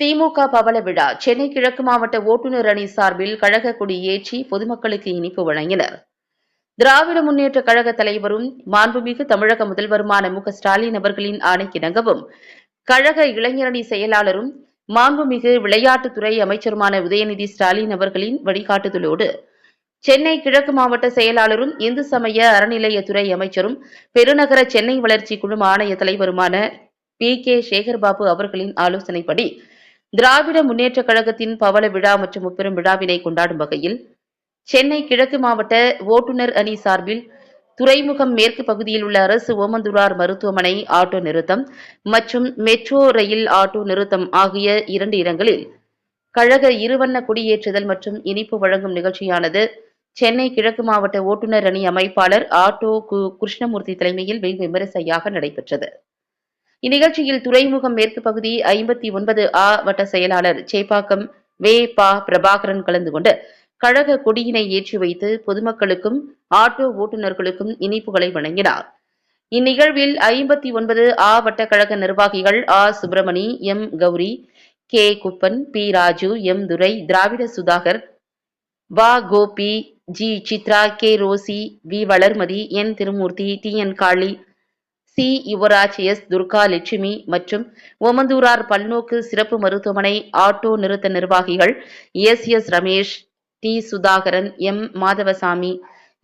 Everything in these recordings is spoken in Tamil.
திமுக பவள விழா. சென்னை கிழக்கு மாவட்ட ஓட்டுநர் அணி சார்பில் கழக கொடி ஏற்றி பொதுமக்களுக்கு இனிப்பு வழங்கினர். திராவிட முன்னேற்ற கழக தலைவரும் மாண்புமிகு தமிழக முதல்வருமான மு ஸ்டாலின் அவர்களின் ஆணைக்கிணங்கவும் கழக இளைஞரணி செயலாளரும் மாண்புமிகு விளையாட்டுத்துறை அமைச்சருமான உதயநிதி ஸ்டாலின் அவர்களின் வழிகாட்டுதலோடு சென்னை கிழக்கு மாவட்ட செயலாளரும் இந்து சமய அறநிலையத்துறை அமைச்சரும் பெருநகர சென்னை வளர்ச்சி குழும ஆணைய தலைவருமான பி கே சேகர்பாபு அவர்களின் ஆலோசனைப்படி திராவிட முன்னேற்ற கழகத்தின் பவள விழா மற்றும் முப்பெரும் விழாவினை கொண்டாடும் வகையில் சென்னை கிழக்கு மாவட்ட ஓட்டுநர் அணி சார்பில் துறைமுகம் மேற்கு பகுதியில் உள்ள அரசு ஓமந்துரார் மருத்துவமனை ஆட்டோ நிறுத்தம் மற்றும் மெட்ரோ ரயில் ஆட்டோ நிறுத்தம் ஆகிய இரண்டு இடங்களில் கழக இருவண்ண கொடியேற்றுதல் மற்றும் இனிப்பு வழங்கும் நிகழ்ச்சியானது சென்னை கிழக்கு மாவட்ட ஓட்டுநர் அணி அமைப்பாளர் ஆட்டோ கு கிருஷ்ணமூர்த்தி தலைமையில் வெகு விமரிசையாக நடைபெற்றது. இந்நிகழ்ச்சியில் துறைமுகம் மேற்கு பகுதி ஐம்பத்தி ஒன்பது ஆ வட்ட செயலாளர் சேப்பாக்கம் வே பா பிரபாகரன் கலந்து கொண்டு கழக கொடியினை ஏற்றி வைத்து பொதுமக்களுக்கும் ஆட்டோ ஓட்டுநர்களுக்கும் இனிப்புகளை வழங்கினார். இந்நிகழ்வில் ஐம்பத்தி ஒன்பது ஆ வட்ட கழக நிர்வாகிகள் ஆ Subramani M Gowri K Kuppan P Raju M Durai Dravida Sudhakar வா Gopi G Chitra K Rosy V Valarmathi N Thirumoorthy D N Kali C. Yuvaraj S. Durga Lakshmi மற்றும் ஓமந்தூரார் பல்நோக்கு சிறப்பு மருத்துவமனை ஆட்டோ நிறுத்த நிர்வாகிகள் S. S. Ramesh D. Sudhakaran M. Madhavasamy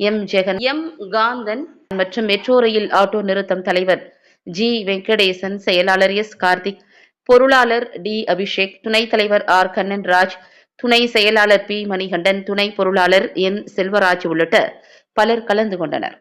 M. Jegan M. Kanthan மற்றும் மெட்ரோ ரயில் ஆட்டோ நிறுத்தம் தலைவர் ஜி. வெங்கடேசன் செயலாளர் எஸ். கார்த்திக் பொருளாளர் டி. அபிஷேக் துணைத் தலைவர் ஆர். கண்ணன் ராஜ் துணை செயலாளர் பி. மணிகண்டன் துணை பொருளாளர் என். செல்வராஜ் உள்ளிட்ட பலர் கலந்து கொண்டனர்.